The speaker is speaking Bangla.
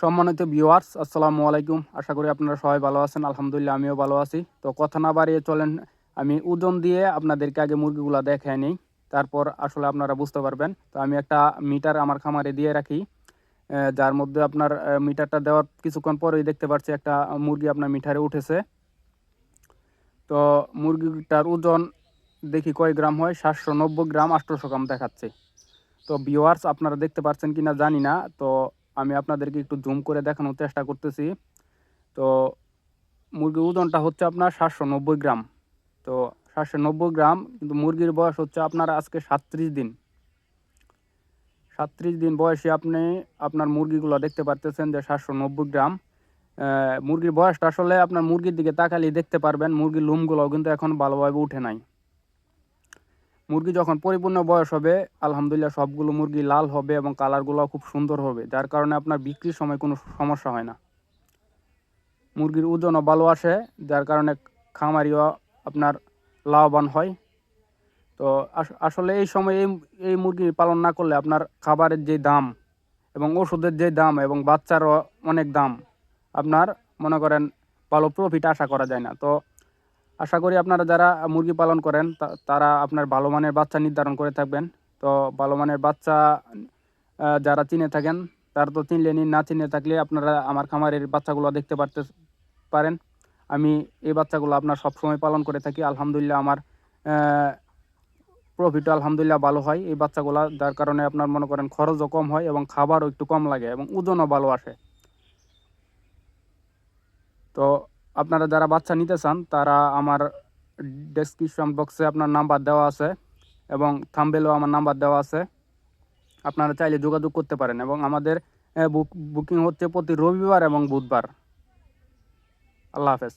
সম্মানিত ভিউয়ার্স আসসালামু আলাইকুম। আশা করি আপনারা সবাই ভালো আছেন। আলহামদুলিল্লাহ, আমিও ভালো আছি। তো কথা না বাড়িয়ে চলেন, আমি ওজন দিয়ে আপনাদেরকে আগে মুরগিগুলো দেখায় নিই। তারপর আসলে আপনারা বুঝতে পারবেন। তো আমি একটা মিটার আমার খামারে দিয়ে রাখি। যার মধ্যে আপনার মিটারটা দেওয়ার কিছুক্ষণ পরেই দেখতে পাচ্ছি একটা মুরগি আপনার মিটারে উঠেছে। তো মুরগিটার ওজন দেখি কয় গ্রাম হয়? সাতশো নব্বই গ্রাম আটশোশো গ্রাম দেখাচ্ছে। তো ভিওয়ার্স আপনারা দেখতে পাচ্ছেন কিনা জানি না। তো আমি আপনাদেরকে একটু জুম করে দেখানোর চেষ্টা করতেছি। তো মুরগির ওজনটা হচ্ছে আপনার সাতশো নব্বই গ্রাম। তো সাতশো নব্বই গ্রাম, কিন্তু মুরগির বয়স হচ্ছে আপনার আজকে সাতত্রিশ দিন। সাতত্রিশ দিন বয়সে আপনি আপনার মুরগিগুলো দেখতে পারতেছেন যে সাতশো নব্বই গ্রাম। মুরগির বয়সটা আসলে আপনার মুরগির দিকে তাকালেই দেখতে পারবেন, মুরগির লুমগুলোও কিন্তু এখন ভালোভাবে উঠে নাই। মুরগি যখন পরিপূর্ণ বয়স হবে, আলহামদুলিল্লাহ সবগুলো মুরগি লাল হবে এবং কালারগুলো খুব সুন্দর হবে। যার কারণে আপনার বিক্রির সময় কোনো সমস্যা হয় না। মুরগির ওজনও ভালো আসে, যার কারণে খামারিও আপনার লাভবান হয়। তো আস- আসলে এই সময় এই এই মুরগি পালন না করলে আপনার খাবারের যে দাম এবং ওষুধের যে দাম এবং বাচ্চারও অনেক দাম, আপনার মনে করেন ভালো প্রফিট আশা করা যায় না। তো আশা করি আপনারা যারা মুরগি পালন করেন তারা আপনার ভালো মানের বাচ্চা নির্ধারণ করে থাকবেন। তো ভালো মানের বাচ্চা যারা চিনে থাকেন, তারা তো চিনলেনই না চিনে থাকলে আপনারা আমার খামারের বাচ্চাগুলো দেখতে পারতে, পারেন। আমি এই বাচ্চাগুলো আপনার সবসময় পালন করে থাকি। আলহামদুলিল্লাহ আমার প্রফিটও আলহামদুলিল্লাহ ভালো হয় এই বাচ্চাগুলো, যার কারণে আপনার মনে করেন খরচও কম হয় এবং খাবারও একটু কম লাগে এবং ওজনও ভালো আসে। তো আপনারা যারা বাচ্চা নিতে চান, তারা আমার ডেসক্রিপশন বক্সে আপনার নাম্বার দেওয়া আছে এবং থাম্বেলও আমার নাম্বার দেওয়া আছে। আপনারা চাইলে যোগাযোগ করতে পারেন এবং আমাদের বুক হচ্ছে প্রতি রবিবার এবং বুধবার। আল্লাহ হাফেজ।